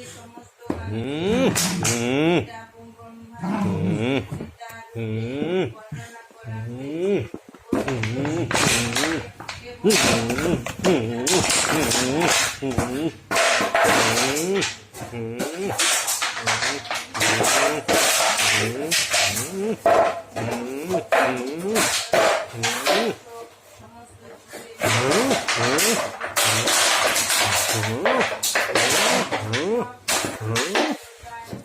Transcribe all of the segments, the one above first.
หืมหืมหืมหืมหืมหืมหืมหืมหืมหืม嗯。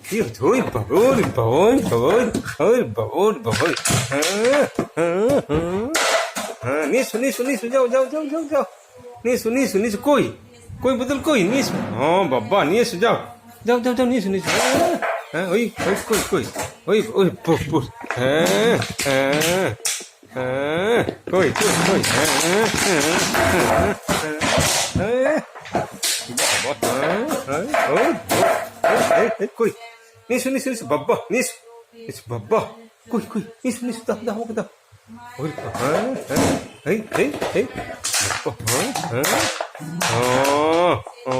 কি হচ্ছে ওই বাবুর বাবুর বাবুর ওই বাবুর বাবুর হ্যাঁ হ্যাঁ হ্যাঁ হ্যাঁ নিশু নিশু নিশু যাও যাও যাও যাও যাও। নিশু নিশু নিশু কই? কই বদল কই? নিশু হ্যাঁ বাবা নিশু যাও। যাও যাও যাও নিশু নিশু হ্যাঁ, হ্যাঁ ওই ওই কই কই? ওই ওই হ্যাঁ হ্যাঁ হ্যাঁ কই কই কই? হ্যাঁ হ্যাঁ হ্যাঁ হ্যাঁ বাবা হ্যাঁ হ্যাঁ ওই এই এই কই? নিশু নিশু নিশু বাবা নিশু নিশু বাবা কই কই? নিশু নিশু দাও দাও, আমাকে দাও। ওই হ্যাঁ হ্যাঁ এই এই এই হ্যাঁ হ্যাঁ ও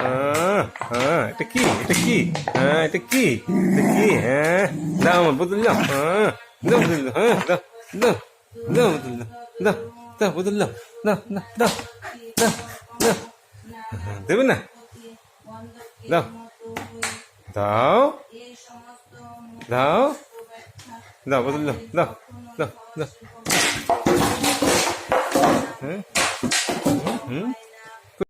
হ্যাঁ হ্যাঁ এটা কি? এটা কি? হ্যাঁ এটা কি? এটা কি? হ্যাঁ দাও, আমার বদল হ্যাঁ দাও, বদল হ্যাঁ দাও দাও দাও, বদল দাও দাও দাও, বদল দাও দাও দাও দাও দেবে না? দাও। দাও। দাও। দাও বদল দাও। দাও দাও দাও। হুম হুম।